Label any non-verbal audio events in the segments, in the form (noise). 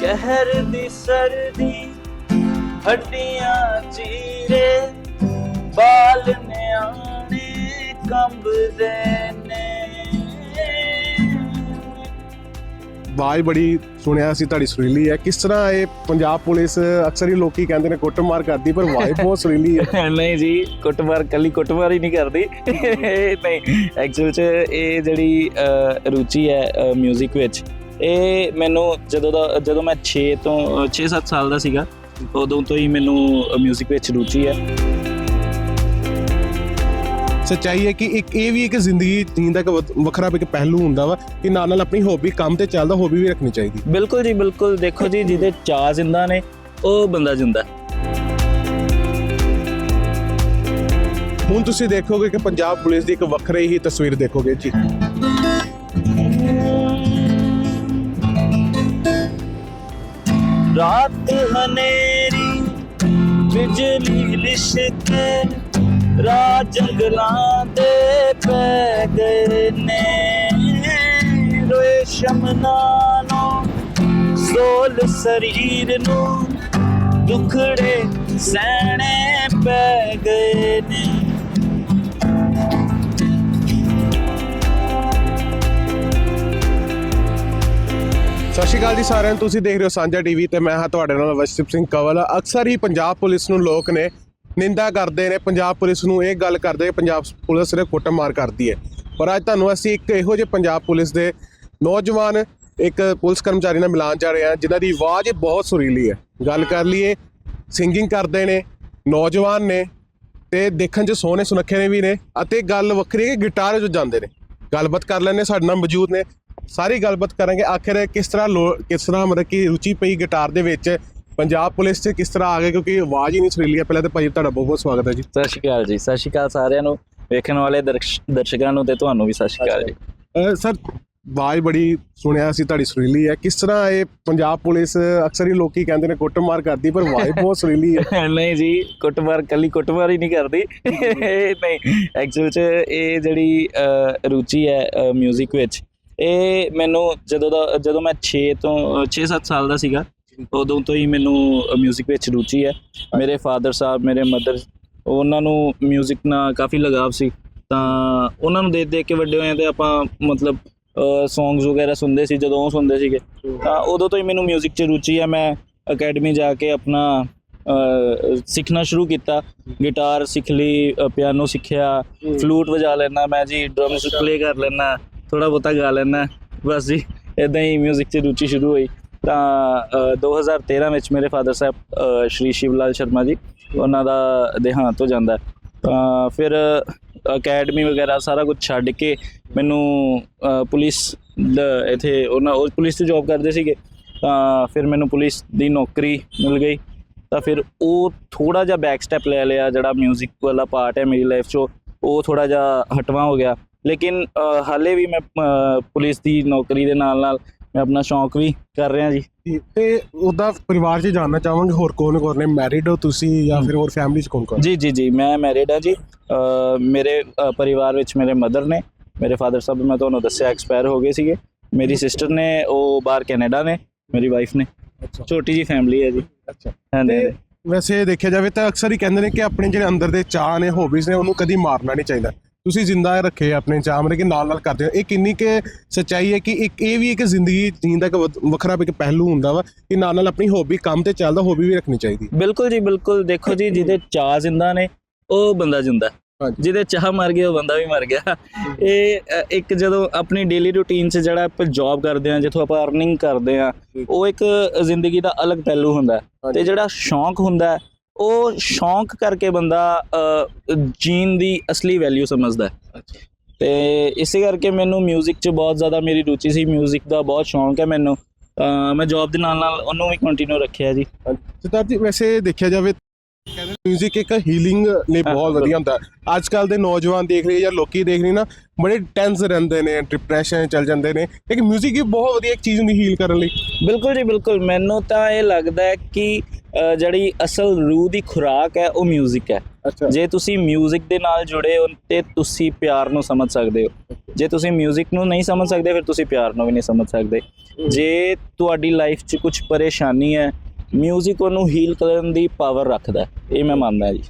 ਕਹਿਰ ਦੀ ਸਰਦੀ ਹੱਡੀਆਂ ਚੀਰੇ ਬਾਲ ਨਿਆਣੇ ਕੰਬਦੇ ਨੇ। ਆਵਾਜ਼ ਬੜੀ ਸੁਣਿਆ ਸੀ ਤੁਹਾਡੀ ਸੁਰੀਲੀ ਹੈ। ਕਿਸ ਤਰ੍ਹਾਂ ਇਹ ਪੰਜਾਬ ਪੁਲਿਸ ਅਕਸਰ ਹੀ ਲੋਕੀ ਕਹਿੰਦੇ ਨੇ ਕੁੱਟਮਾਰ ਕਰਦੀ ਪਰ ਆਵਾਜ਼ ਬਹੁਤ ਸੁਰੀਲੀ ਹੈ। (laughs) ਨਹੀਂ ਜੀ ਕੁੱਟਮਾਰ ਕੱਲੀ ਕੁੱਟਮਾਰ ਹੀ ਨਹੀਂ ਕਰਦੀ। ਇਹ (laughs) ਨਹੀਂ ਐਕਚੁਅਲ ਚ ਇਹ ਜਿਹੜੀ ਰੁਚੀ ਹੈ 뮤직 ਵਿੱਚ ਇਹ ਮੈਨੂੰ ਜਦੋਂ ਦਾ ਜਦੋਂ ਮੈਂ 6 ਤੋਂ 6-7 ਸਾਲ ਦਾ ਸੀਗਾ ਉਦੋਂ ਤੋਂ ਹੀ ਮੈਨੂੰ 뮤직 ਵਿੱਚ ਰੁਚੀ ਹੈ। ਸੱਚਾਈ ਹੈ ਕਿ ਇੱਕ ਇਹ ਵੀ ਇੱਕ ਜ਼ਿੰਦਗੀ ਜੀਣ ਦਾ ਇੱਕ ਵੱਖਰਾ ਇੱਕ ਪਹਿਲੂ ਹੁੰਦਾ ਵਾ ਕਿ ਨਾਲ ਨਾਲ ਆਪਣੀ ਹੌਬੀ ਕੰਮ ਤੇ ਚੱਲਦਾ ਹੌਬੀ ਵੀ ਰੱਖਣੀ ਚਾਹੀਦੀ। ਬਿਲਕੁਲ ਜੀ ਬਿਲਕੁਲ। ਦੇਖੋ ਜੀ ਜਿਹਦੇ ਚਾਹ ਜ਼ਿੰਦਾ ਨੇ ਉਹ ਬੰਦਾ ਜਿੰਦਾ ਹੁਣ ਤੁਸੀਂ ਦੇਖੋਗੇ ਕਿ ਪੰਜਾਬ ਪੁਲਿਸ ਦੀ ਇੱਕ ਵੱਖਰੀ ਹੀ ਤਸਵੀਰ ਦੇਖੋਗੇ ਜੀ। ਰਾਤ ਹਨੇਰੀ ਬਿਜਲੀ ਲਿਸ਼ਕੇ ਰਾਹ ਜੰਗਲਾਂ ਦੇ ਪੈ ਗਏ ਨੇ। ਰੋਏ ਨੂੰ ਸੋਲ ਸਰੀਰ ਨੂੰ ਦੁਖੜੇ ਸਹਿਣੇ ਪੈ ਗਏ ਨੇ। ਸਤਿ ਸ਼੍ਰੀ ਅਕਾਲ ਜੀ ਸਾਰਿਆਂ ਨੂੰ। ਤੁਸੀਂ ਦੇਖ ਰਹੇ ਹੋ ਸਾਂਝਾ ਟੀਵੀ ਤੇ ਮੈਂ ਹਾਂ ਤੁਹਾਡੇ ਨਾਲ ਵਸ਼ਦੀਪ ਸਿੰਘ ਕਵਲ। ਅਕਸਰ ਹੀ ਪੰਜਾਬ ਪੁਲਿਸ ਨੂੰ ਲੋਕ ਨੇ ਨਿੰਦਾ ਕਰਦੇ ਨੇ। ਪੰਜਾਬ ਪੁਲਿਸ ਨੂੰ ਇਹ ਗੱਲ ਕਰਦੇ ਪੰਜਾਬ ਪੁਲਿਸ ਨੇ ਕੁੱਟਮਾਰ ਕਰਦੀ ਹੈ। ਪਰ ਅੱਜ ਤੁਹਾਨੂੰ ਅਸੀਂ ਇੱਕ ਇਹੋ ਜਿਹੇ ਪੰਜਾਬ ਪੁਲਿਸ ਦੇ ਨੌਜਵਾਨ, ਇੱਕ ਪੁਲਿਸ ਕਰਮਚਾਰੀ ਨਾਲ ਮਿਲਾਨ ਜਾ ਰਹੇ ਹਾਂ, ਜਿਨ੍ਹਾਂ ਦੀ ਆਵਾਜ਼ ਬਹੁਤ ਸੁਰੀਲੀ ਹੈ। ਗੱਲ ਕਰ ਲਈਏ, ਸਿੰਗਿੰਗ ਕਰਦੇ ਨੇ, ਨੌਜਵਾਨ ਨੇ ਤੇ ਦੇਖਣ 'ਚ ਸੋਹਣੇ ਸੁਨੱਖੇ ਨੇ ਵੀ ਨੇ ਅਤੇ ਗੱਲ ਵੱਖਰੀ ਹੈ ਕਿ ਗਿਟਾਰ ਵਜਾਉਂਦੇ ਨੇ। ਗੱਲਬਾਤ ਕਰ ਲੈਣੇ ਸਾਡੇ ਨਾਲ ਮੌਜੂਦ ਨੇ ਸਾਰੀ ਗੱਲਬਾਤ ਕਰਾਂਗੇ। ਆਖਿਰ ਕਿਸ ਤਰ੍ਹਾਂ ਕਿਸ ਤਰ੍ਹਾਂ ਮਤਲਬ ਕਿ ਰੁਚੀ ਪਈ ਗਿਟਾਰ ਦੇ ਵਿੱਚ? ਪੰਜਾਬ ਪੁਲਿਸ 'ਚ ਕਿਸ ਤਰ੍ਹਾਂ ਆ ਗਏ? ਕਿਉਂਕਿ ਆਵਾਜ਼ ਹੀ ਨਹੀਂ ਸੁਰੀਲੀ ਹੈ ਪਹਿਲਾਂ ਤਾਂ ਭਾਈ ਤੁਹਾਡਾ ਬਹੁਤ ਬਹੁਤ ਸਵਾਗਤ ਹੈ ਜੀ। ਸਤਿ ਸ਼੍ਰੀ ਅਕਾਲ ਜੀ। ਸਤਿ ਸ਼੍ਰੀ ਅਕਾਲ ਸਾਰਿਆਂ ਨੂੰ ਵੇਖਣ ਵਾਲੇ ਦਰਸ਼- ਦਰਸ਼ਕਾਂ ਨੂੰ ਤੇ ਤੁਹਾਨੂੰ ਵੀ ਸਤਿ ਸ਼੍ਰੀ ਅਕਾਲ ਜੀ। ਸਰ ਆਵਾਜ਼ ਬੜੀ ਸੁਣਿਆ ਸੀ ਤੁਹਾਡੀ ਸੁਰੀਲੀ ਹੈ। ਕਿਸ ਤਰ੍ਹਾਂ ਇਹ ਪੰਜਾਬ ਪੁਲਿਸ ਅਕਸਰ ਹੀ ਲੋਕੀ ਕਹਿੰਦੇ ਨੇ ਕੁੱਟਮਾਰ ਕਰਦੀ ਪਰ ਆਵਾਜ਼ ਬਹੁਤ ਸੁਰੀਲੀ ਹੈ। (laughs) ਨਹੀਂ ਜੀ ਕੁੱਟਮਾਰ ਕੱਲੀ ਕੁੱਟਮਾਰ ਹੀ ਨਹੀਂ ਕਰਦੀ। ਇਹ (laughs) ਨਹੀਂ ਐਕਚੁਅਲ ਚ ਇਹ ਜਿਹੜੀ ਰੁਚੀ ਹੈ 뮤직 ਵਿੱਚ ਇਹ ਮੈਨੂੰ ਜਦੋਂ ਦਾ ਜਦੋਂ ਮੈਂ 6 ਤੋਂ 6-7 ਸਾਲ ਦਾ ਸੀਗਾ ਉਦੋਂ ਤੋਂ ਹੀ ਮੈਨੂੰ 뮤직 ਵਿੱਚ ਰੁਚੀ ਹੈ ਮੇਰੇ ਫਾਦਰ ਸਾਹਿਬ ਮੇਰੇ ਮਦਰ ਉਹਨਾਂ ਨੂੰ 뮤직 ਨਾਲ ਕਾਫੀ ਲਗਾਵ ਸੀ ਤਾਂ ਉਹਨਾਂ ਨੂੰ ਦੇਖ ਦੇਖ ਕੇ ਵੱਡੇ ਹੋਏ ਤੇ ਆਪਾਂ ਮਤਲਬ ਸੌਂਗਸ ਵਗੈਰਾ ਸੁਣਦੇ ਸੀ ਜਦੋਂ ਉਹ ਸੁਣਦੇ ਸੀਗੇ ਤਾਂ ਉਦੋਂ ਤੋਂ ਹੀ ਮੈਨੂੰ 뮤직 'ਚ ਰੁਚੀ ਹੈ ਮੈਂ ਅਕੈਡਮੀ ਜਾ ਕੇ ਆਪਣਾ ਅਹ, ਸਿੱਖਣਾ ਸ਼ੁਰੂ ਕੀਤਾ ਗਿਟਾਰ ਸਿੱਖ ਲਈ ਪਿਆਨੋ ਸਿੱਖਿਆ ਫਲੂਟ ਵਜਾ ਲੈਣਾ ਮੈਂ ਜੀ ਡਰਮਸ ਪਲੇ ਕਰ ਲੈਣਾ ਥੋੜਾ ਬਹੁਤਾ ਗਾ ਲੈਣਾ ਬਸ ਜੀ ਇਦਾਂ ਹੀ 뮤직 'ਚ ਰੁਚੀ ਸ਼ੁਰੂ ਹੋਈ ਤਾਂ ਅਹ, 2013 ਵਿੱਚ ਮੇਰੇ ਫਾਦਰ ਸਾਹਿਬ ਅਹ, ਸ਼੍ਰੀ ਸ਼ਿਵਲਾਲ ਸ਼ਰਮਾ ਜੀ ਉਹਨਾਂ ਦਾ ਦੇਹਾਂਤ ਹੋ ਜਾਂਦਾ ਹੈ। ਤਾਂ ਫਿਰ ਅਕੈਡਮੀ ਵਗੈਰਾ ਸਾਰਾ ਕੁਝ ਛੱਡ ਕੇ ਮੈਨੂੰ ਅਹ, ਪੁਲਿਸ ਦ- ਇੱਥੇ ਉਹਨਾਂ ਉਹ ਪੁਲਿਸ 'ਚ ਜੌਬ ਕਰਦੇ ਸੀਗੇ ਤਾਂ ਫਿਰ ਮੈਨੂੰ ਪੁਲਿਸ ਦੀ ਨੌਕਰੀ ਮਿਲ ਗਈ ਤਾਂ ਫਿਰ ਉਹ ਥੋੜਾ ਜਿਹਾ ਬੈਕ ਸਟੈਪ ਲੈ ਲਿਆ ਜਿਹੜਾ 뮤직 ਵਾਲਾ ਪਾਰਟ ਹੈ ਮੇਰੀ ਲਾਈਫ 'ਚੋਂ ਉਹ ਥੋੜਾ ਜਿਹਾ ਹਟਵਾ ਹੋ ਗਿਆ ਲੇਕਿਨ ਹਾਲੇ ਵੀ ਮੈਂ ਪੁਲਿਸ ਦੀ ਨੌਕਰੀ ਦੇ ਨਾਲ ਨਾਲ ਮੈਂ ਆਪਣਾ ਸ਼ੌਂਕ ਵੀ ਕਰ ਰਿਹਾ ਜੀ। ਤੇ- ਉਹਦਾ ਪਰਿਵਾਰ 'ਚ ਜਾਣਨਾ ਚਾਹਾਂਗੇ ਹੋਰ ਕੌਣ ਕੌਣ ਨੇ? ਮੈਰਿਡ ਹੋ ਤੁਸੀਂ ਜਾਂ ਫਿਰ ਹੋਰ ਫੈਮਿਲੀ 'ਚ ਕੌਣ ਕੌਣ? ਜੀ ਜੀ ਜੀ ਮੈਂ ਮੈਰਿਡ ਹਾਂ ਜੀ। ਮੇਰੇ ਪਰਿਵਾਰ ਵਿੱਚ ਮੇਰੇ ਮਦਰ ਨੇ ਮੇਰੇ ਫਾਦਰ ਸਾਹਿਬ ਮੈਂ ਤੁਹਾਨੂੰ ਦੱਸਿਆ ਐਕਸਪਾਇਰ ਹੋ ਗਏ ਸੀਗੇ। ਮੇਰੀ ਸਿਸਟਰ ਨੇ ਉਹ ਬਾਹਰ ਕੈਨੇਡਾ ਨੇ ਮੇਰੀ ਵਾਈਫ ਨੇ। ਛੋਟੀ ਜੀ ਫੈਮਿਲੀ ਹੈ ਜੀ। ਅੱਛਾ। ਹਾਂਜੀ ਵੈਸੇ ਦੇਖਿਆ ਜਾਵੇ ਤਾਂ ਅਕਸਰ ਹੀ ਕਹਿੰਦੇ ਨੇ ਕਿ ਆਪਣੇ ਜਿਹੜੇ ਅੰਦਰ ਦੇ ਚਾਹ ਨੇ ਹੌਬੀਜ਼ ਨੇ ਉਹਨੂੰ ਕਦੀ ਮਾਰਨਾ ਨਹੀਂ ਚਾਹੀਦਾ। ਤੁਸੀਂ ਜ਼ਿੰਦਾ ਰੱਖੇ ਆਪਣੇ ਚਾਹ ਮਰੇ ਕਿ ਨਾਲ ਨਾਲ ਕਰਦੇ ਹੋ ਇਹ ਕਿੰਨੀ ਕਿ ਸੱਚਾਈ ਹੈ ਕਿ ਇੱਕ ਇਹ ਵੀ ਇੱਕ ਜ਼ਿੰਦਗੀ ਜੀਣ ਦਾ ਇੱਕ ਵ- ਵੱਖਰਾ ਇੱਕ ਪਹਿਲੂ ਹੁੰਦਾ ਵਾ ਕਿ ਨਾਲ ਨਾਲ ਆਪਣੀ ਹੌਬੀ ਕੰਮ ਤੇ ਚੱਲਦਾ ਹੌਬੀ ਵੀ ਰੱਖਣੀ ਚਾਹੀਦੀ ਬਿਲਕੁਲ ਜੀ ਬਿਲਕੁਲ ਦੇਖੋ ਜੀ ਜਿਹਦੇ ਚਾਹ ਜ਼ਿੰਦਾ ਨੇ ਉਹ ਬੰਦਾ ਜਿੰਦਾ ਹਾਂਜੀ। ਜਿਹਦੇ ਚਾਹ ਮਰ ਗਿਆ ਉਹ ਬੰਦਾ ਵੀ ਮਰ ਗਿਆ ਇਹ ਅ, ਇੱਕ ਜਦੋਂ ਆਪਣੀ ਡੇਲੀ ਰੂਟੀਨ 'ਚ ਜਿਹੜਾ ਆਪਾਂ ਜੌਬ ਕਰਦੇ ਆ ਜਿੱਥੋਂ ਆਪਾਂ ਅਰਨਿੰਗ ਕਰਦੇ ਆ ਉਹ ਇੱਕ ਜ਼ਿੰਦਗੀ ਦਾ ਅਲੱਗ ਪਹਿਲੂ ਹੁੰਦਾ ਹੈ। ਤੇ। ਜਿਹੜਾ ਸ਼ੌਂਕ ਹੁੰਦਾ ਹੈ, ਉਹ ਸ਼ੌਂਕ ਕਰਕੇ ਬੰਦਾ ਅ, ਜੀਣ ਦੀ ਅਸਲੀ ਵੈਲਿਊ ਸਮਝਦਾ ਹੈ। ਅੱਛਾ ਤੇ ਇਸੇ ਕਰਕੇ ਮੈਨੂੰ 뮤직 'ਚ ਬਹੁਤ ਜ਼ਿਆਦਾ ਮੇਰੀ ਰੁਚੀ ਸੀ 뮤직 ਦਾ ਬਹੁਤ ਸ਼ੌਂਕ ਹੈ ਮੈਨੂੰ ਅ, ਮੈਂ ਜੌਬ ਦੇ ਨਾਲ ਨਾਲ ਉਹਨੂੰ ਵੀ ਕੰਟੀਨਿਊ ਰੱਖਿਆ ਜੀ ਸਿਤਾਰ ਜੀ ਵੈਸੇ ਦੇਖਿਆ ਜਾਵੇ ਕਹਿੰਦੇ 뮤직 ਇੱਕ ਹੀਲਿੰਗ ਲਈ ਹਾਂ, ਬਹੁਤ ਵਧੀਆ ਹੁੰਦਾ ਅੱਜ ਕੱਲ ਦੇ ਨੌਜਵਾਨ ਦੇਖ ਰਹੇ ਜਾਂ ਲੋਕੀ ਦੇਖ ਰਹੇ ਨਾ ਬੜੇ ਟੈਂਸ ਰਹਿੰਦੇ ਨੇ ਡਿਪਰੈਸ਼ਨ ਚੱਲ ਜਾਂਦੇ ਨੇ ਲੇਕਿਨ 뮤직 ਹੀ ਬਹੁਤ ਵਧੀਆ ਇੱਕ ਚੀਜ਼ ਹੁੰਦੀ ਹੀਲ ਕਰਨ ਲਈ ਬਿਲਕੁਲ ਜੀ ਬਿਲਕੁਲ ਮੈਨੂੰ ਤਾਂ ਇਹ ਲੱਗਦਾ ਹੈ ਕਿ ਅ, ਜਿਹੜੀ ਅਸਲ ਰੂਹ ਦੀ ਖੁਰਾਕ ਹੈ ਉਹ 뮤직 ਹੈ ਅੱਛਾ ਜੇ ਤੁਸੀਂ 뮤직 ਦੇ ਨਾਲ ਜੁੜੇ ਹੋ ਤੇ ਤੁਸੀਂ ਪਿਆਰ ਨੂੰ ਸਮਝ ਸਕਦੇ ਹੋ ਜੇ ਤੁਸੀਂ 뮤직 ਨੂੰ ਨਹੀਂ ਸਮਝ ਸਕਦੇ ਫਿਰ ਤੁਸੀਂ ਪਿਆਰ ਨੂੰ ਵੀ ਨਹੀਂ ਸਮਝ ਸਕਦੇ ਜੇ ਤੁਹਾਡੀ ਲਾਈਫ 'ਚ ਕੁਝ ਪਰੇਸ਼ਾਨੀ ਹੈ 뮤직 ਉਹਨੂੰ ਹੀਲ ਕਰਨ ਦੀ ਪਾਵਰ ਰੱਖਦਾ ਇਹ ਮੈਂ ਮੰਨਦਾ ਜੀ।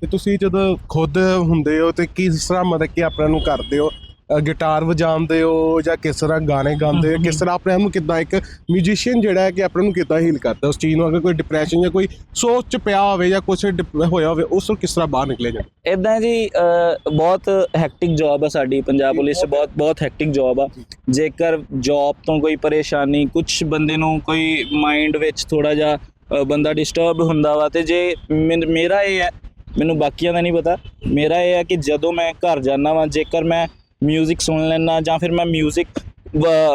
ਤੇ ਤੁਸੀਂ ਜਦੋਂ ਖੁਦ ਹੁੰਦੇ ਹੋ ਤੇ ਕਿਸ ਤਰ੍ਹਾਂ ਮਤਲਬ ਕਿ ਆਪਣਾ ਨੂੰ ਕਰਦੇ ਹੋ? ਗਿਟਾਰ ਵਜਾਉਂਦੇ ਹੋ ਜਾਂ ਕਿਸ ਤਰ੍ਹਾਂ ਗਾਣੇ ਗਾਉਂਦੇ ਹੋ, ਕਿਸ ਤਰ੍ਹਾਂ ਆਪਣੇ ਆਪ ਨੂੰ ਕਿੱਦਾਂ ਇੱਕ ਮਿਊਜ਼ੀਸ਼ੀਅਨ ਜਿਹੜਾ ਹੈ ਕਿ ਆਪਣੇ ਨੂੰ ਕਿੱਦਾਂ ਹੀਲ ਕਰਦਾ ਉਸ ਚੀਜ਼ ਨੂੰ ਅਗਰ ਕੋਈ ਡਿਪਰੈਸ਼ਨ ਜਾਂ ਕੋਈ ਸੋਚ ਚ ਪਿਆ ਹੋਵੇ ਜਾਂ ਕੁਝ ਹੋਇਆ ਹੋਵੇ, ਉਸ ਤੋਂ ਕਿਸ ਤਰ੍ਹਾਂ ਬਾਹਰ ਨਿਕਲੇ ਜਾਂਦਾ ਇਦਾਂ ਜੀ ਬਹੁਤ ਹੈਕਟਿਕ ਜੌਬ ਆ ਸਾਡੀ ਪੰਜਾਬ ਪੁਲਿਸ ਬਹੁਤ ਬਹੁਤ ਹੈਕਟਿਕ ਜੌਬ ਆ। ਜੇਕਰ ਜੌਬ ਤੋਂ ਕੋਈ ਪਰੇਸ਼ਾਨੀ ਕੁਝ ਬੰਦੇ ਨੂੰ ਕੋਈ ਮਾਈਂਡ ਵਿੱਚ ਥੋੜਾ ਜਿਹਾ ਬੰਦਾ ਡਿਸਟਰਬ ਹੁੰਦਾ ਵਾ ਤੇ ਜੇ ਮੇਰਾ ਇਹ ਹੈ, ਮੈਨੂੰ ਬਾਕੀਆਂ ਦਾ ਨਹੀਂ ਪਤਾ। ਮੇਰਾ ਇਹ ਹੈ ਕਿ ਜਦੋਂ ਮੈਂ ਘਰ ਜਾਂਦਾ ਵਾਂ, ਜੇਕਰ ਮੈਂ 뮤직 ਸੁਣ ਲੈਣਾ ਜਾਂ ਫਿਰ ਮੈਂ 뮤직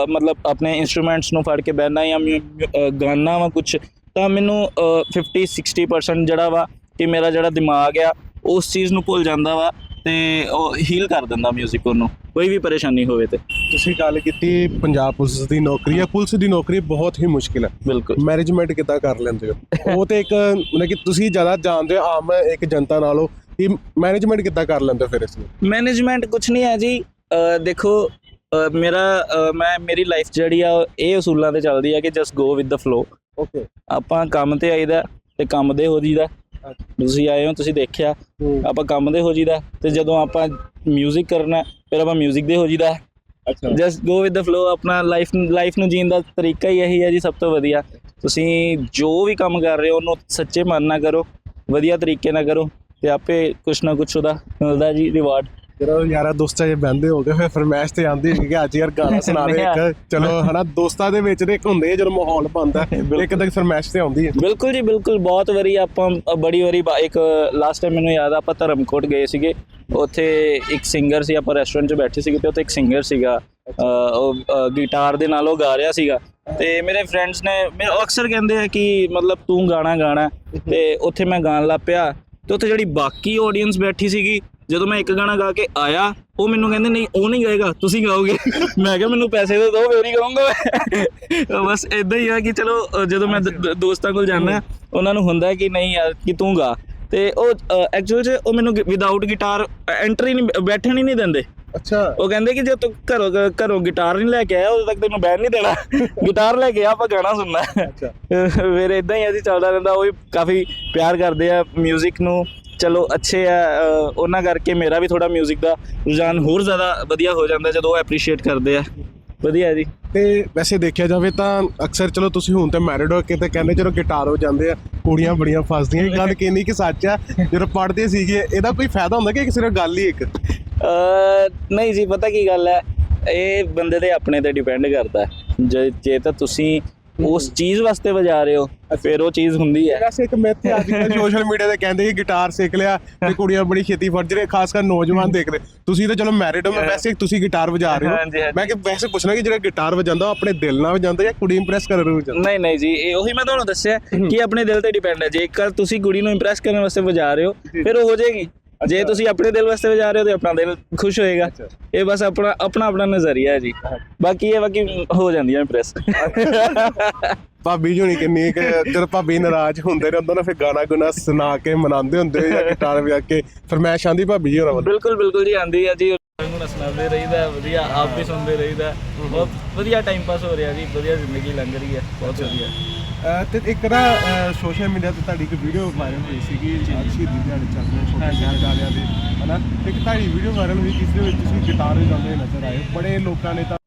ਮਤਲਬ ਆਪਣੇ ਇਨਸਟਰੂਮੈਂਟਸ ਨੂੰ ਫੜ ਕੇ ਬਹਿਣਾ ਜਾਂ ਮਿਊ- ਅਹ, ਗਾਨਾ ਵਾ ਕੁਝ ਤਾਂ ਮੈਨੂੰ ਅਹ, 50 60% ਜਿਹੜਾ ਵਾ ਕਿ ਮੇਰਾ ਜਿਹੜਾ ਦਿਮਾਗ ਆ ਉਸ ਚੀਜ਼ ਨੂੰ ਭੁੱਲ ਜਾਂਦਾ ਵਾ ਤੇ ਉਹ ਹੀਲ ਕਰ ਦਿੰਦਾ 뮤직 ਉਹਨੂੰ ਕੋਈ ਵੀ ਪਰੇਸ਼ਾਨੀ ਹੋਵੇ ਤੇ ਤੁਸੀਂ ਗੱਲ ਕੀਤੀ ਪੰਜਾਬ ਪੁਲਿਸ ਦੀ ਨੌਕਰੀ ਹੈ ਪੁਲਿਸ ਦੀ ਨੌਕਰੀ ਬਹੁਤ ਹੀ ਮੁਸ਼ਕਿਲ ਹੈ ਬਿਲਕੁਲ ਮੈਨੇਜਮੈਂਟ ਕਿੱਦਾਂ ਕਰ ਲੈਂਦੇ ਹੋ ਉਹ ਤੇ ਇੱਕ ਮਤਲਬ ਕਿ ਤੁਸੀਂ ਜ਼ਿਆਦਾ ਜਾਣਦੇ ਹੋ ਆਮ ਇੱਕ ਜਨਤਾ ਨਾਲੋਂ ਕਿ ਮੈਨੇਜਮੈਂਟ ਕਿੱਦਾਂ ਕਰ ਲੈਂਦੇ ਹੋ ਫਿਰ ਇਸ ਨੂੰ ਮੈਨੇਜਮੈਂਟ ਕੁਝ ਨਹੀਂ ਹੈ ਜੀ ਅਹ, ਦੇਖੋ ਅਹ, ਮੇਰਾ ਅਹ, ਮੈਂ ਮੇਰੀ ਲਾਈਫ ਜਿਹੜੀ ਆ ਉਹ ਇਹ ਉਸੂਲਾਂ ਤੇ ਚੱਲਦੀ ਆ ਕਿ just go with the flow okay ਆਪਾਂ ਕੰਮ ਤੇ ਆਈਦਾ ਤੇ ਕੰਮ ਦੇ ਹੋ ਜੀਦਾ ਤੁਸੀਂ ਆਏ ਹੋ ਤੁਸੀਂ ਦੇਖਿਆ ਆਪਾਂ ਕੰਮ ਦੇ ਹੋ ਜੀਦਾ ਤੇ ਜਦੋਂ ਆਪਾਂ 뮤직 ਕਰਨਾ ਫਿਰ ਆਪਾਂ 뮤직 ਦੇ ਹੋ ਜੀਦਾ ਅੱਛਾ just go with the flow ਆਪਣਾ ਲਾਈਫ ਲਾਈਫ ਨੂੰ ਜੀਣ ਦਾ ਤਰੀਕਾ ਹੀ ਇਹੀ ਹੈ ਜੀ ਸਭ ਤੋਂ ਵਧੀਆ ਤੁਸੀਂ ਜੋ ਵੀ ਕੰਮ ਕਰ ਰਹੇ ਹੋ ਉਹਨੂੰ ਸੱਚੇ ਮਨ ਨਾਲ ਕਰੋ ਵਧੀਆ ਤਰੀਕੇ ਨਾਲ ਕਰੋ ਤੇ ਆਪੇ ਕੁਛ ਨਾ ਕੁਛ ਉਹਦਾ ਮਿਲਦਾ ਜੀ ਰਿਵਾਰਡ ਜਦੋਂ ਯਾਰਾ ਦੋਸਤਾਂ ਜੇ ਬਹਿੰਦੇ ਹੋ ਗਏ ਫਿਰ ਫਰਮੈਸ਼ ਤੇ ਆਉਂਦੀ ਸੀ ਕਿ ਅੱਜ ਯਾਰ ਗਾਣਾ (laughs) ਸੁਣਾ ਦੇ ਇੱਕ। ਚਲੋ ਹਨਾ ਦੋਸਤਾਂ ਦੇ ਵਿੱਚ ਤੇ ਇੱਕ ਹੁੰਦੇ ਜਦੋਂ ਮਾਹੌਲ ਬਣਦਾ। (laughs) ਇੱਕ ਤਾਂ ਫਰਮੈਸ਼ ਤੇ ਆਉਂਦੀ ਹੈ ਬਿਲਕੁਲ ਜੀ ਬਿਲਕੁਲ। ਬਹੁਤ ਵਾਰੀ ਆਪਾਂ ਬੜੀ ਵਾਰੀ ਇੱਕ ਲਾਸਟ ਟਾਈਮ ਮੈਨੂੰ ਯਾਦ ਆ ਆਪਾਂ ਧਰਮਕੋਟ ਗਏ ਸੀਗੇ। ਉੱਥੇ ਇੱਕ ਸਿੰਗਰ ਸੀ ਆਪਾਂ ਰੈਸਟੋਰੈਂਟ 'ਚ ਬੈਠੇ ਸੀਗੇ ਤੇ ਉੱਥੇ ਇੱਕ ਸਿੰਗਰ ਸੀਗਾ। ਉਹ ਗਿਟਾਰ ਦੇ ਨਾਲ ਉਹ ਗਾ ਰਿਹਾ ਸੀਗਾ। ਤੇ ਮੇਰੇ ਫਰੈਂਡਸ ਨੇ ਮੇਰੇ ਅਕਸਰ ਕਹਿੰਦੇ ਆ ਕਿ ਮਤਲਬ ਤੂੰ ਗਾਣਾ ਗਾਣਾ। ਤੇ ਉੱਥੇ ਮੈਂ ਗਾਣ ਲੱਗ ਪਿਆ। ਤੇ ਉੱਥੇ ਜਿਹੜੀ ਬਾਕੀ ਆਡੀਅנס ਬੈਠੀ ਸੀਗੀ ਜਦੋਂ ਮੈਂ ਇੱਕ ਗਾਣਾ ਗਾ ਕੇ ਆਇਆ ਉਹ ਮੈਨੂੰ ਕਹਿੰਦੇ ਨਹੀਂ ਉਹ ਨਹੀਂ ਗਾਏਗਾ ਤੁਸੀਂ ਗਾਓਗੇ। (laughs) ਮੈਂ ਕਿਹਾ ਮੈਨੂੰ ਪੈਸੇ ਦੇ ਦਿਓ ਫੇਰ ਹੀ ਗਾਉਂਗਾ ਬਸ ਇਦਾਂ ਹੀ ਆ ਕਿ ਚਲੋ ਜਦੋਂ ਮੈਂ ਦੋਸਤਾਂ ਕੋਲ ਜਾਂਦਾ ਉਹਨਾਂ ਨੂੰ ਹੁੰਦਾ ਕਿ ਨਹੀਂ ਯਾਰ ਕਿ ਤੂੰ ਗਾ। ਤੇ ਉਹ ਐਕਚੁਅਲ 'ਚ ਉਹ ਮੈਨੂੰ ਵਿਦਆਊਟ ਗਿਟਾਰ ਐਂਟਰੀ ਨਹੀਂ ਬੈਠਣ ਹੀ ਨਹੀਂ ਦਿੰਦੇ। ਅੱਛਾ। ਉਹ ਕਹਿੰਦੇ ਕਿ ਜੇ ਤੂੰ ਘਰੋਂ ਘਰੋਂ ਗਿਟਾਰ ਨਹੀਂ ਲੈ ਕੇ ਆਇਆ ਉਦੋਂ ਤੱਕ ਤੈਨੂੰ ਬੈਠ ਨਹੀਂ ਦੇਣਾ। (laughs) ਗਿਟਾਰ ਲੈ ਕੇ ਆ ਆਪਾਂ ਗਾਣਾ ਸੁਣਨਾ। ਅੱਛਾ। (laughs) ਫਿਰ ਇਦਾਂ ਹੀ ਅਸੀਂ ਚੱਲਦਾ ਰਹਿੰਦਾ ਉਹ ਵੀ ਕਾਫੀ ਪਿਆਰ ਕਰਦੇ ਆ 뮤직 ਨੂੰ। ਚਲੋ ਅੱਛੇ ਆ ਉਹਨਾਂ ਕਰਕੇ ਮੇਰਾ ਵੀ ਥੋੜਾ 뮤직 ਦਾ ਰੁਝਾਨ ਹੋਰ ਜ਼ਿਆਦਾ ਵਧੀਆ ਹੋ ਜਾਂਦਾ ਜਦੋਂ ਉਹ ਐਪਰੀਸ਼ੀਏਟ ਕਰਦੇ ਆ। ਵਧੀਆ ਜੀ। ਤੇ ਵੈਸੇ ਦੇਖਿਆ ਜਾਵੇ ਤਾਂ ਅਕਸਰ ਚਲੋ ਤੁਸੀਂ ਹੁਣ ਤੇ ਮੈਰਿਡ ਹੋ ਕੇ ਤੇ ਕਹਿੰਦੇ ਚਲੋ ਗਿਟਾਰ ਹੋ ਜਾਂਦੇ ਆ ਕੁੜੀਆਂ ਬੜੀਆਂ ਫਸਦੀਆਂ। ਇਹ ਗੱਲ ਕਿੰਨੀ ਕਿ ਸੱਚ ਆ ਜਦੋਂ ਪੜ੍ਹਦੇ ਸੀਗੇ ਇਹਦਾ ਕੋਈ ਫਾਇਦਾ ਹੁੰਦਾ ਕਿ ਸਿਰਫ ਗੱਲ ਹੀ ਇੱਕ? ਅ, ਨਹੀਂ ਜੀ ਪਤਾ ਕੀ ਗੱਲ ਹੈ ਇਹ ਬੰਦੇ ਦੇ ਆਪਣੇ ਤੇ ਡਿਪੈਂਡ ਕਰਦਾ। ਜੇ ਜੇ ਤਾਂ ਤੁਸੀਂ ਉਸ ਚੀਜ਼ ਵਾਸਤੇ ਵਜਾ ਰਹੇ ਹੋ ਫਿਰ ਉਹ ਚੀਜ਼ ਹੁੰਦੀ ਹੈ। ਵੈਸੇ ਇੱਕ ਮਿੱਥ ਹੈ ਅੱਜ ਕੱਲ੍ਹ (laughs) ਸੋਸ਼ਲ ਮੀਡੀਆ ਤੇ ਕਹਿੰਦੇ ਕਿ ਗਿਟਾਰ ਸਿੱਖ ਲਿਆ ਤੇ ਕੁੜੀਆਂ ਬੜੀ ਛੇਤੀ ਫੜ ਜਿਹੜੇ ਖਾਸ ਕਰ ਨੌਜਵਾਨ ਦੇਖਦੇ। ਤੁਸੀਂ ਤਾਂ ਚਲੋ ਮੈਰਿਡ ਹੋ ਮੈਂ ਵੈਸੇ ਤੁਸੀਂ ਗਿਟਾਰ ਵਜਾ ਰਹੇ ਹੋ। ਮੈਂ ਕਿ ਵੈਸੇ ਪੁੱਛਣਾ ਕਿ ਜਿਹੜਾ ਗਿਟਾਰ ਵਜਾਉਂਦਾ ਉਹ ਆਪਣੇ ਦਿਲ ਨਾਲ ਵਜਾਉਂਦਾ ਜਾਂ ਕੁੜੀ ਇੰਪ੍ਰੈਸ ਕਰਨ ਨੂੰ ਵਜਾਉਂਦਾ? ਨਹੀਂ ਨਹੀਂ ਜੀ ਇਹ ਉਹੀ ਮੈਂ ਤੁਹਾਨੂੰ ਦੱਸਿਆ ਕਿ ਆਪਣੇ ਦਿਲ ਤੇ ਡਿਪੈਂਡ ਹੈ। ਜੇਕਰ ਤੁਸੀਂ ਕੁੜੀ ਨੂੰ ਇੰਪ੍ਰੈਸ ਕਰਨ ਵਾਸਤੇ ਵਜਾ ਰਹੇ ਹੋ ਫਿਰ ਉਹ ਹੋ ਜਾਏਗੀ। ਜੇ ਤੁਸੀਂ ਆਪਣੇ ਦਿਲ ਵਾਸਤੇ ਵਜਾ ਰਹੇ ਹੋ ਤੇ ਆਪਣਾ ਦਿਲ ਖੁਸ਼ ਹੋਏਗਾ। ਇਹ ਬਸ ਆਪਣਾ ਆਪਣਾ ਆਪਣਾ ਨਜ਼ਰੀਆ ਹੈ ਜੀ। ਬਾਕੀ ਇਹ ਬਾਕੀ ਹੋ ਜਾਂਦੀਆਂ ਇੰਪ੍ਰੈਸ (laughs) ਭਾਬੀ ਜੁਣੀ ਕਿੰਨੀ ਕਿ ਜਦ ਭਾਬੀ ਨਾਰਾਜ਼ ਹੁੰਦੇ ਨੇ ਉਹਨਾਂ ਨੂੰ ਫਿਰ ਗਾਣਾ ਗੁਣਾ ਸੁਣਾ ਕੇ ਮਨਾਉਂਦੇ ਹੁੰਦੇ ਜਾਂ ਗਿਟਾਰ ਵਜਾ ਕੇ। ਫਰਮੈਸ਼ ਆਂਦੀ ਭਾਬੀ ਜੀ ਹੋਰਾਂ ਵੱਲੋਂ ਬਿਲਕੁਲ ਬਿਲਕੁਲ ਜੀ ਆਂਦੀ ਹੈ ਜੀ ਨੂੰ ਸੁਣਾਉਂਦੇ ਰਹੀਦਾ ਵਧੀਆ ਆਪ ਵੀ ਸੁਣਦੇ ਰਹੀਦਾ। ਬਹੁਤ ਵਧੀਆ ਟਾਈਮ ਪਾਸ ਹੋ ਰਿਹਾ ਜੀ ਵਧੀਆ ਜ਼ਿੰਦਗੀ ਲੰਘ ਰਹੀ ਹੈ ਬਹੁਤ ਵਧੀਆ। ਤੇ ਇੱਕ ਨਾ ਸੋਸ਼ਲ ਮੀਡੀਆ ਤੇ ਤੁਹਾਡੀ ਇੱਕ ਵੀਡੀਓ ਵਾਇਰਲ ਹੋਈ ਸੀਗੀ ਸ਼ਹੀਦੀ ਦਿਹਾੜੇ ਚੱਲ ਰਹੇ ਛੋਟੇ ਸਾਹਿਬਜ਼ਾਦਿਆਂ ਦੇ ਹਨਾ? ਇੱਕ ਤੁਹਾਡੀ ਵੀਡੀਓ ਵਾਇਰਲ ਹੋਈ ਜਿਸ ਦੇ ਵਿੱਚ ਤੁਸੀਂ ਗਿਟਾਰ ਵਜਾਉਂਦੇ ਨਜ਼ਰ ਆਏ ਬੜੇ ਲੋਕਾਂ ਨੇ ਤਾਂ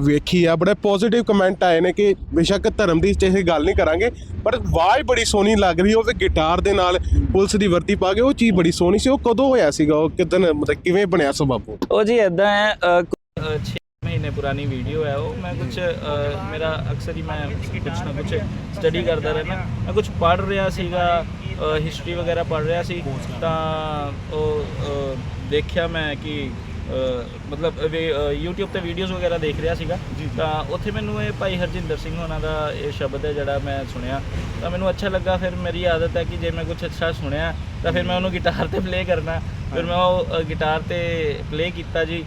ਵੇਖੀ ਆ ਬੜੇ ਪੋਜ਼ਿਟਿਵ ਕਮੈਂਟ ਆਏ ਨੇ ਕਿ ਬੇਸ਼ੱਕ ਧਰਮ ਦੀ ਇਹ ਗੱਲ ਨਹੀਂ ਕਰਾਂਗੇ ਪਰ ਆਵਾਜ਼ ਬੜੀ ਸੋਹਣੀ ਲੱਗ ਰਹੀ ਉਹ ਵੀ ਗਿਟਾਰ ਦੇ ਨਾਲ ਪੁਲਿਸ ਦੀ ਵਰਦੀ ਪਾ ਕੇ ਉਹ ਚੀਜ਼ ਬੜੀ ਸੋਹਣੀ ਸੀ। ਉਹ ਕਦੋਂ ਹੋਇਆ ਸੀਗਾ? ਉਹ ਕਿਦਨ ਮਤਲਬ ਕਿਵੇਂ ਬਣਿਆ ਸੁਭਾਅ? ਉਹ ਜੀ ਇਦਾਂ ਹੈ 6 ਮਹੀਨੇ ਪੁਰਾਣੀ ਵੀਡੀਓ ਹੈ ਉਹ। ਮੈਂ ਕੁਝ ਮੇਰਾ ਅਕਸਰ ਹੀ ਮੈਂ ਕੁਝ ਨਾ ਕੁਝ ਸਟੱਡੀ ਕਰਦਾ ਰਹਿਣਾ ਮੈਂ ਕੁਝ ਪੜ੍ਹ ਰਿਹਾ ਸੀਗਾ ਹਿਸਟਰੀ ਵਗੈਰਾ ਪੜ੍ਹ ਰਿਹਾ ਸੀ ਤਾਂ ਉਹ ਦੇਖਿਆ ਮੈਂ ਕਿ ਮਤਲਬ YouTube ਤੇ ਵੀਡੀਓਜ਼ ਵਗੈਰਾ ਦੇਖ ਰਿਹਾ ਸੀਗਾ। ਤਾਂ ਉੱਥੇ ਮੈਨੂੰ ਇਹ ਭਾਈ ਹਰਜਿੰਦਰ ਸਿੰਘ ਉਹਨਾਂ ਦਾ ਇਹ ਸ਼ਬਦ ਹੈ ਜਿਹੜਾ ਮੈਂ ਸੁਣਿਆ। ਤਾਂ ਮੈਨੂੰ ਅੱਛਾ ਲੱਗਾ ਫਿਰ ਮੇਰੀ ਆਦਤ ਹੈ ਕਿ ਜੇ ਮੈਂ ਕੁਝ ਅੱਛਾ ਸੁਣਿਆ ਤਾਂ ਫਿਰ ਮੈਂ ਉਹਨੂੰ ਗਿਟਾਰ ਤੇ ਪਲੇ ਕਰਨਾ। ਫਿਰ ਮੈਂ ਉਹ ਗਿਟਾਰ ਤੇ ਪਲੇ ਕੀਤਾ ਜੀ।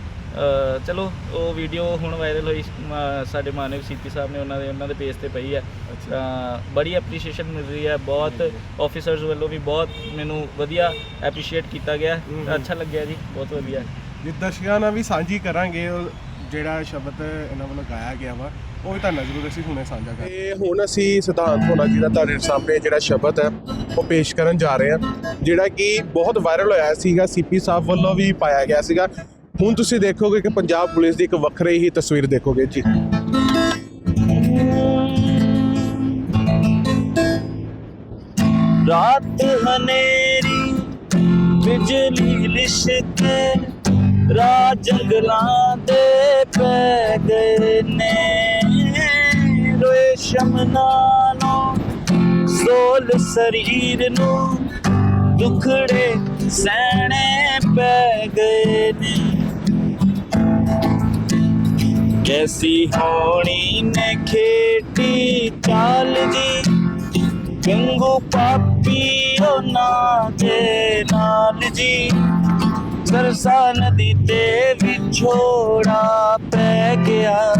ਚਲੋ ਉਹ ਵੀਡੀਓ ਹੁਣ ਵਾਇਰਲ ਹੋਈ ਮ- ਸਾਡੇ ਮਾਨਵ ਸੀਪੀ ਸਾਹਿਬ ਨੇ ਉਹਨਾਂ ਦੇ ਉਹਨਾਂ ਦੇ ਪੇਜ ਤੇ ਪਈ ਹੈ। ਤਾਂ ਬੜੀ ਐਪਰੀਸ਼ੀਏਸ਼ਨ ਮਿਲ ਰਹੀ ਹੈ। ਬਹੁਤ ਆਫੀਸਰਸ ਵੱਲੋਂ ਵੀ ਬਹੁਤ ਮੈਨੂੰ ਵਧੀਆ ਐਪਰੀਸ਼ੀਏਟ ਕੀਤਾ ਗਿਆ। ਅੱਛਾ ਲੱਗਿਆ ਜੀ ਬਹੁਤ ਵਧੀਆ। ਜੇ ਦਰਸ਼ਕਾਂ ਨਾਲ ਵੀ ਸਾਂਝੀ ਕਰਾਂਗੇ ਉਹ ਜਿਹੜਾ ਸ਼ਬਦ ਇਹਨਾਂ ਵੱਲੋਂ ਗਾਇਆ ਗਿਆ ਵਾ ਉਹ ਵੀ ਤੁਹਾਨੂੰ ਜ਼ਰੂਰ ਅਸੀਂ ਹੁਣੇ ਸਾਂਝਾ ਕਰਾਂਗੇ। ਤੇ ਹੁਣ ਅਸੀਂ ਸਿਧਾਂਤ ਹੋਣਾ ਜੀ ਦਾ ਤੁਹਾਡੇ ਸਾਹਮਣੇ ਜਿਹੜਾ ਸ਼ਬਦ ਹੈ ਉਹ ਪੇਸ਼ ਕਰਨ ਜਾ ਰਹੇ ਹਾਂ ਜਿਹੜਾ ਕਿ ਬਹੁਤ ਵਾਇਰਲ ਹੋਇਆ ਸੀਗਾ ਸੀਪੀ ਸਾਹਿਬ ਵੱਲੋਂ ਵੀ ਪਾਇਆ ਗਿਆ ਸੀਗਾ। ਹੁਣ ਤੁਸੀਂ ਦੇਖੋਗੇ ਕਿ ਪੰਜਾਬ ਪੁਲਿਸ ਦੀ ਇੱਕ ਵੱਖਰੀ ਹੀ ਤਸਵੀਰ ਦੇਖੋਗੇ ਜੀ। ਰਾਤ ਹਨੇਰੀ, ਬਿਜਲੀ ਲਿਸ਼ਕੇ ਰਾ ਜੰਗਲਾਂ ਦੇ ਪੈ ਗਏ ਨੇ ਰੋਏ ਸ਼ਮਨਾਨੋ ਸੋਲ ਸਰੀਰ ਨੂੰ ਦੁਖੜੇ ਸਹਿਣੇ ਕੈਸੀ ਹੋਣੀ ਨੇ ਖੇਡੀ ਚਾਲ ਜੀ? ਗੰਗੂ ਪਾਪੀ ਉਹਨਾਂ ਦੇ ਨਾਲ ਜੀ। ਸਰਸਾ ਨਦੀ ਤੇ ਵਿਛੋੜਾ ਪੈ ਗਿਆ।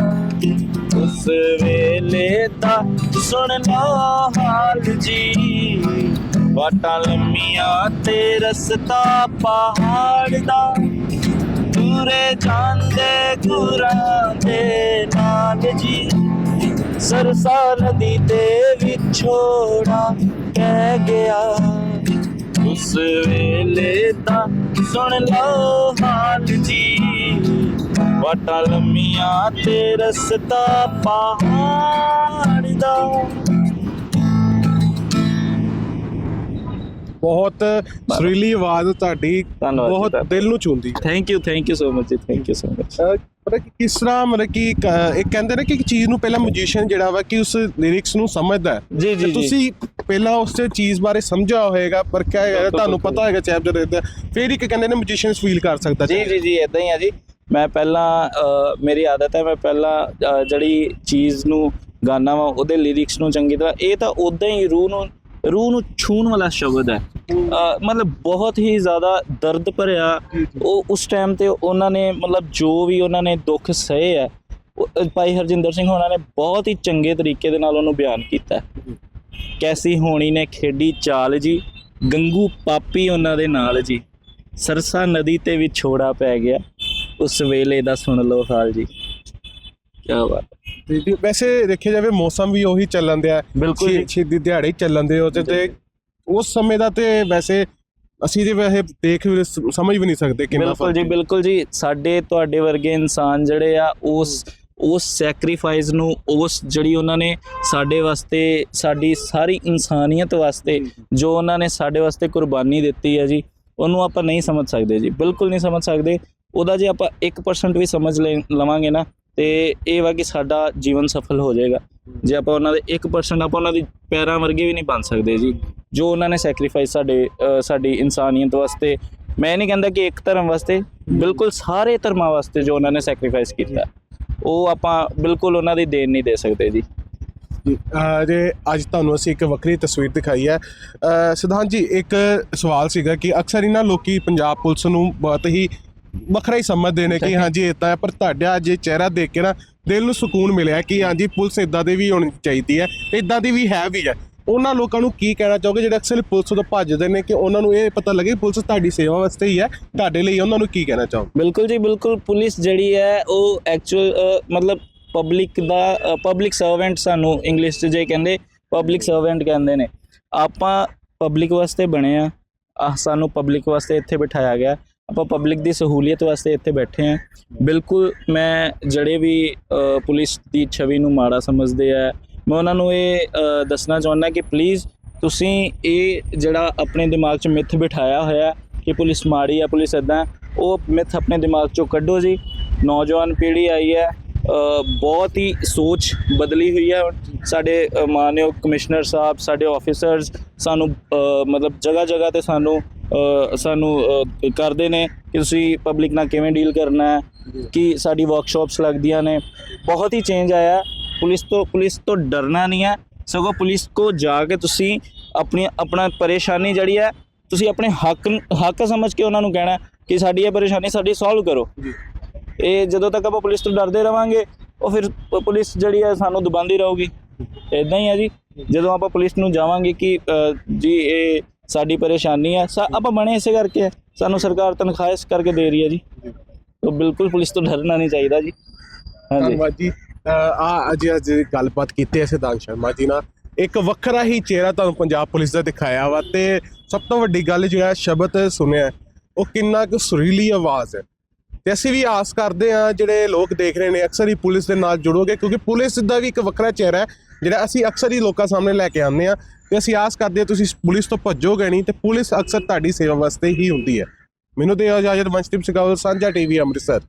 ਉਸ ਵੇਲੇ ਦਾ ਸੁਣਨਾ ਹਾਲ ਜੀ। ਵਾਟਾਂ ਲੰਮੀਆਂ ਤੇ ਰਸਤਾ ਪਹਾੜ ਦਾ। ਦੂਰੇ ਜਾਂਦੇ ਗੁਰਾਂ ਦੇ ਨਾਲ ਜੀ। ਸਰਸਾ ਨਦੀ ਤੇ ਵਿਛੋੜਾ ਕਹਿ ਗਿਆ। ਉਸ ਵੇਲੇ ਤਾਂ ਸੁਣ ਲਓ ਹਾਲ ਜੀ। ਵਾਟਾਂ ਲੰਮੀਆਂ ਤੇ ਰਸਤਾ ਪਹਾੜ ਦਾ। ਬਹੁਤ ਸੁਰੀਲੀ ਆਵਾਜ਼ ਤੁਹਾਡੀ ਧੰਨਵਾਦ ਜੀ, ਬਹੁਤ ਧੰਨਵਾਦ। ਦਿਲ ਨੂੰ ਛੂੰਦੀ। Thank you thank you so much ਜੀ thank you so much uh ਪਤਾ ਕਿ ਕਿਸ ਤਰ੍ਹਾਂ ਮਤਲਬ ਕਿ ਇੱਕ, ਅਹ, ਇੱਕ ਕਹਿੰਦੇ ਨੇ ਕਿ ਇੱਕ ਚੀਜ਼ ਨੂੰ ਪਹਿਲਾਂ ਮਿਊਜ਼ੀਸ਼ੀਅਨ ਜਿਹੜਾ ਵਾ ਕਿ ਉਸ ਲਿਰਿਕਸ ਨੂੰ ਸਮਝਦਾ ਹੈ। ਜੀ ਜੀ ਤੇ ਜੀ। ਤੁਸੀਂ ਪਹਿਲਾਂ ਉਸ ਤੇ ਚੀਜ਼ ਬਾਰੇ ਸਮਝਿਆ ਹੋਏਗਾ ਪਰ ਕਿਆ ਤੁਹਾਨੂੰ। ਪਤਾ ਹੋਏਗਾ ਚੈਪ ਜਦੋਂ ਦੇਖਦਾ ਫਿਰ ਇੱਕ ਕਹਿੰਦੇ ਨੇ ਮਿਊਜ਼ੀਸ਼ੀਅਨਸ ਫੀਲ ਕਰ ਸਕਦਾ ਜੀ ਜੀ ਜੀ ਇਦਾਂ ਹੀ ਆ ਜੀ। ਮੈਂ ਪਹਿਲਾਂ ਮੇਰੀ ਆਦਤ ਹੈ ਮੈਂ ਪਹਿਲਾਂ ਜਿਹੜੀ ਚੀਜ਼ ਨੂੰ ਗਾਣਾ ਵਾ ਉਹਦੇ ਲਿਰਿਕਸ ਨੂੰ ਚੰਗੀ ਤਰ੍ਹਾਂ ਇਹ ਤਾਂ ਉਦਾਂ ਹੀ ਰੂਹ ਨੂੰ ਰੂਹ ਨੂੰ ਛੂਹਣ ਵਾਲਾ ਸ਼ਬਦ ਹੈ। ਮਤਲਬ ਬਹੁਤ ਹੀ ਜ਼ਿਆਦਾ ਦਰਦ ਭਰਿਆ ਉਹ ਉਸ ਟਾਈਮ ਤੇ ਉਹਨਾਂ ਨੇ ਮਤਲਬ ਜੋ ਵੀ ਉਹਨਾਂ ਨੇ ਦੁੱਖ ਸਹੇ ਹੈ ਭਾਈ ਹਰਜਿੰਦਰ ਸਿੰਘ ਹੋਣਾ ਨੇ ਬਹੁਤ ਹੀ ਚੰਗੇ ਤਰੀਕੇ ਦੇ ਨਾਲ ਉਹਨੂੰ ਬਿਆਨ ਕੀਤਾ ਕੈਸੀ ਹੋਣੀ ਨੇ ਖੇਡੀ ਚਾਲ ਜੀ, ਗੰਗੂ ਪਾਪੀ ਉਹਨਾਂ ਦੇ ਨਾਲ ਜੀ, ਸਰਸਾ ਨਦੀ ਤੇ ਵੀ ਛੋੜਾ ਪੈ ਗਿਆ, ਉਸ ਵੇਲੇ ਦਾ ਸੁਣ ਲਓ ਹਾਲ ਜੀ। ਕੀ ਬਾਤ ਜੀ, ਜੀ, ਵੈਸੇ ਦੇਖਿਆ ਜਾਵੇ ਮੌਸਮ ਵੀ ਉਹੀ ਚੱਲਣ ਦਿਆ। ਬਿਲਕੁਲ ਜੀ। ਛੇਦੀ ਦਿਹਾੜੇ ਹੀ ਚੱਲਣ ਦੇ ਉਹਦੇ ਤੇ ਉਸ ਸਮੇਂ ਦਾ ਤੇ ਵੈਸੇ ਅਸੀਂ ਤੇ ਵੈਸੇ ਦੇਖ ਵੀ ਸ- ਸਮਝ ਵੀ ਨਹੀਂ ਸਕਦੇ ਕਿੰਨਾ ਬਿਲਕੁਲ ਜੀ। ਬਿਲਕੁਲ ਜੀ। ਸਾਡੇ ਤੁਹਾਡੇ ਵਰਗੇ ਇਨਸਾਨ ਜਿਹੜੇ ਆ ਉਸ ਉਸ ਸੈਕਰੀਫਾਈਸ ਨੂੰ ਉਸ ਜਿਹੜੀ ਉਹਨਾਂ ਨੇ ਸਾਡੇ ਵਾਸਤੇ ਸਾਡੀ ਸਾਰੀ ਇਨਸਾਨੀਅਤ ਵਾਸਤੇ ਜੋ ਉਹਨਾਂ ਨੇ ਸਾਡੇ ਵਾਸਤੇ ਕੁਰਬਾਨੀ ਦਿੱਤੀ ਹੈ ਜੀ ਉਹਨੂੰ ਆਪਾਂ ਨਹੀਂ ਸਮਝ ਸਕਦੇ ਜੀ। ਬਿਲਕੁਲ ਨਹੀਂ ਸਮਝ ਸਕਦੇ। ਉਹਦਾ ਜੇ ਆਪਾਂ 1% ਵੀ ਸਮਝ ਲੈ- ਲਵਾਂਗੇ ਨਾ ਤੇ ਇਹ ਵਾ ਕਿ ਸਾਡਾ ਜੀਵਨ ਸਫਲ ਹੋ ਜਾਏਗਾ। ਜੇ ਆਪਾਂ ਉਹਨਾਂ ਦੇ 1% ਆਪਾਂ ਉਹਨਾਂ ਦੀ ਪੈਰਾਂ ਵਰਗੇ ਵੀ ਨਹੀਂ ਬਣ ਸਕਦੇ ਜੀ। ਜੋ ਉਹਨਾਂ ਨੇ ਸੈਕਰੀਫਾਈਸ ਸਾਡੇ ਸਾਡੀ ਇਨਸਾਨੀਅਤ ਵਾਸਤੇ, ਮੈਂ ਨਹੀਂ ਕਹਿੰਦਾ ਕਿ ਇੱਕ ਧਰਮ ਵਾਸਤੇ, ਬਿਲਕੁਲ ਸਾਰੇ ਧਰਮਾਂ ਵਾਸਤੇ ਜੋ ਉਹਨਾਂ ਨੇ ਸੈਕਰੀਫਾਈਸ ਕੀਤਾ, ਉਹ ਆਪਾਂ ਬਿਲਕੁਲ ਉਹਨਾਂ ਦੀ ਦੇਣ ਨਹੀਂ ਦੇ ਸਕਦੇ ਜੀ। ਜੇ ਅੱਜ ਤੁਹਾਨੂੰ ਅਸੀਂ ਇੱਕ ਵੱਖਰੀ ਤਸਵੀਰ ਦਿਖਾਈ ਹੈ ਸਿਧਾਂਤ ਜੀ, ਇੱਕ ਸਵਾਲ ਸੀਗਾ ਕਿ ਅਕਸਰ ਇਹਨਾਂ ਲੋਕੀ ਪੰਜਾਬ ਪੁਲਿਸ ਨੂੰ ਬਹੁਤ ਹੀ ਵੱਖਰਾ ਹੀ ਸਮਝਦੇ ਨੇ ਕਿ ਹਾਂਜੀ ਇਦਾਂ ਹੈ ਪਰ ਤੁਹਾਡਾ ਅੱਜ ਇਹ ਚਿਹਰਾ ਦੇਖ ਕੇ ਨਾ ਦਿਲ ਨੂੰ ਸਕੂਨ ਮਿਲਿਆ ਕਿ ਹਾਂਜੀ ਪੁਲਿਸ ਇਦਾਂ ਦੀ ਵੀ ਹੋਣੀ ਚਾਹੀਦੀ ਹੈ ਇਦਾਂ ਦੀ ਵੀ ਹੈ ਵੀ ਹੈ। ਉਹਨਾਂ ਲੋਕਾਂ ਨੂੰ ਕੀ ਕਹਿਣਾ ਚਾਹੋਗੇ ਜਿਹੜੇ ਅਕਸਰ ਪੁਲਿਸ ਤੋਂ ਭੱਜਦੇ ਨੇ ਕਿ ਉਹਨਾਂ ਨੂੰ ਇਹ ਪਤਾ ਲੱਗੇ ਪੁਲਿਸ ਤੁਹਾਡੀ ਸੇਵਾ ਵਾਸਤੇ ਹੀ ਹੈ ਤੁਹਾਡੇ ਲਈ ਉਹਨਾਂ ਨੂੰ ਕੀ ਕਹਿਣਾ ਚਾਹੋ ਬਿਲਕੁਲ ਜੀ ਬਿਲਕੁਲ ਪੁਲਿਸ ਜਿਹੜੀ ਹੈ ਉਹ ਐਕਚੁਅਲ ਮਤਲਬ ਪਬਲਿਕ ਦਾ ਪਬਲਿਕ ਸਰਵੈਂਟ ਸਾਨੂੰ ਇੰਗਲਿਸ਼ 'ਚ ਜੇ ਕਹਿੰਦੇ ਪਬਲਿਕ ਸਰਵੈਂਟ ਕਹਿੰਦੇ ਨੇ। ਆਪਾਂ ਪਬਲਿਕ ਵਾਸਤੇ ਬਣੇ ਆ ਸਾਨੂੰ ਪਬਲਿਕ ਵਾਸਤੇ ਇੱਥੇ ਬਿਠਾਇਆ ਗਿਆ। ਆਪਾਂ ਪਬਲਿਕ ਦੀ ਸਹੂਲੀਅਤ ਵਾਸਤੇ ਇੱਥੇ ਬੈਠੇ ਆ ਬਿਲਕੁਲ ਮੈਂ ਜਿਹੜੇ ਵੀ ਪੁਲਿਸ ਦੀ ਛਵੀ ਨੂੰ ਮਾੜਾ ਸਮਝਦੇ ਆ ਮੈਂ ਉਹਨਾਂ ਨੂੰ ਇਹ ਦੱਸਣਾ ਚਾਹੁੰਦਾ ਕਿ ਪਲੀਜ਼ ਤੁਸੀਂ ਇਹ ਜਿਹੜਾ ਆਪਣੇ ਦਿਮਾਗ 'ਚ ਮਿੱਥ ਬਿਠਾਇਆ ਹੋਇਆ ਕਿ ਪੁਲਿਸ ਮਾੜੀ ਆ ਪੁਲਿਸ ਇਦਾਂ ਉਹ ਮਿੱਥ ਆਪਣੇ ਦਿਮਾਗ 'ਚੋਂ ਕੱਢੋ ਜੀ। ਨੌਜਵਾਨ ਪੀੜ੍ਹੀ ਆਈ ਹੈ ਬਹੁਤ ਹੀ ਸੋਚ ਬਦਲੀ ਹੋਈ ਹੈ। ਸਾਡੇ ਅ, ਮਾਨਯੋਗ ਕਮਿਸ਼ਨਰ ਸਾਹਿਬ ਸਾਡੇ ਆਫੀਸਰਸ ਸਾਨੂੰ ਮਤਲਬ ਜਗ੍ਹਾ ਜਗ੍ਹਾ ਤੇ ਸਾਨੂੰ ਸਾਨੂੰ ਕਰਦੇ ਨੇ ਕਿ ਤੁਸੀਂ ਪਬਲਿਕ ਨਾਲ ਕਿਵੇਂ ਡੀਲ ਕਰਨਾ ਹੈ ਕਿ ਸਾਡੀ ਵਰਕਸ਼ਾਪਸ ਲੱਗਦੀਆਂ ਨੇ। ਬਹੁਤ ਹੀ ਚੇਂਜ ਆਇਆ ਪੁਲਿਸ ਤੋਂ ਪੁਲਿਸ ਤੋਂ ਡਰਨਾ ਨਹੀਂ ਹੈ। ਸਗੋਂ ਪੁਲਿਸ ਕੋ ਜਾ ਕੇ ਤੁਸੀਂ ਆਪਣੀ ਆਪਣਾ ਪਰੇਸ਼ਾਨੀ ਜਿਹੜੀ ਹੈ ਤੁਸੀਂ ਆਪਣੇ ਹੱਕ ਹੱਕ ਸਮਝ ਕੇ ਉਹਨਾਂ ਨੂੰ ਕਹਿਣਾ ਕਿ ਸਾਡੀ ਇਹ ਪਰੇਸ਼ਾਨੀ ਸਾਡੀ ਸੋਲਵ ਕਰੋ। ਇਹ ਜਦੋਂ ਤੱਕ ਆਪਾਂ ਪੁਲਿਸ ਤੋਂ ਡਰਦੇ ਰਵਾਂਗੇ ਉਹ ਫਿਰ ਪੁਲਿਸ ਜਿਹੜੀ ਹੈ ਸਾਨੂੰ ਦਬਾਉਂਦੀ ਰਹੂਗੀ। ਇਦਾਂ ਹੀ ਹੈ ਜੀ। ਜਦੋਂ ਆਪਾਂ ਪੁਲਿਸ ਨੂੰ ਜਾਵਾਂਗੇ ਕਿ ਜੀ ਇਹ ਸਾਡੀ ਪਰੇਸ਼ਾਨੀ ਹੈ ਆਪਾਂ ਬਣੇ ਇਸੇ ਕਰਕੇ ਹੈ। ਸਾਨੂੰ ਸਰਕਾਰ ਤਨਖਾਹ ਇਸ ਕਰਕੇ ਦੇ ਰਹੀ ਹੈ ਜੀ। ਤਾਂ ਬਿਲਕੁਲ ਪੁਲਿਸ ਤੋਂ ਡਰਨਾ ਨਹੀਂ ਚਾਹੀਦਾ ਜੀ। ਹਾਂਜੀ। ਧੰਨਵਾਦ ਜੀ। ਆ ਅੱਜ ਅੱਜ ਗੱਲਬਾਤ ਕੀਤੀ ਐ ਸਿਧਾਂਤ ਸ਼ਰਮਾ ਜੀ ਨਾਲ ਇੱਕ ਵੱਖਰਾ ਹੀ ਚਿਹਰਾ ਤੁਹਾਨੂੰ ਪੰਜਾਬ ਪੁਲਿਸ ਦਾ ਦਿਖਾਇਆ ਵਾ ਤੇ ਸਭ ਤੋਂ ਵੱਡੀ ਗੱਲ ਜਿਹੜਾ ਸ਼ਬਦ ਸੁਣਿਆ ਉਹ ਕਿੰਨਾ ਕੁ ਸੁਰੀਲੀ ਆਵਾਜ਼ ਹੈ ਤੇ ਅਸੀਂ ਵੀ ਆਸ ਕਰਦੇ ਆ ਜਿਹੜੇ ਲੋਕ ਦੇਖ ਰਹੇ ਨੇ ਅਕਸਰ ਹੀ ਪੁਲਿਸ ਦੇ ਨਾਲ ਜੁੜੋਗੇ ਕਿਉਂਕਿ ਪੁਲਿਸ ਦਾ ਵੀ ਇੱਕ ਵੱਖਰਾ ਚਿਹਰਾ ਹੈ ਜਿਹੜਾ ਅਸੀਂ ਅਕਸਰ ਹੀ ਲੋਕਾਂ ਸਾਹਮਣੇ ਲੈ ਕੇ ਆਉਂਦੇ ਆ। ਤੇ ਅਸੀਂ ਆਸ ਕਰਦੇ ਹਾਂ ਤੁਸੀਂ ਪੁਲਿਸ ਤੋਂ ਭੱਜੋਗੇ ਨਹੀਂ, ਤੇ ਪੁਲਿਸ ਅਕਸਰ ਤੁਹਾਡੀ ਸੇਵਾ ਵਾਸਤੇ ਹੀ ਹੁੰਦੀ ਹੈ। ਮੈਨੂੰ ਤੇ ਇਜਾਜ਼ਤ, ਵੰਸ਼ਦੀਪ ਸਿੰਘ ਸਾਂਝਾ ਟੀਵੀ ਅੰਮ੍ਰਿਤਸਰ।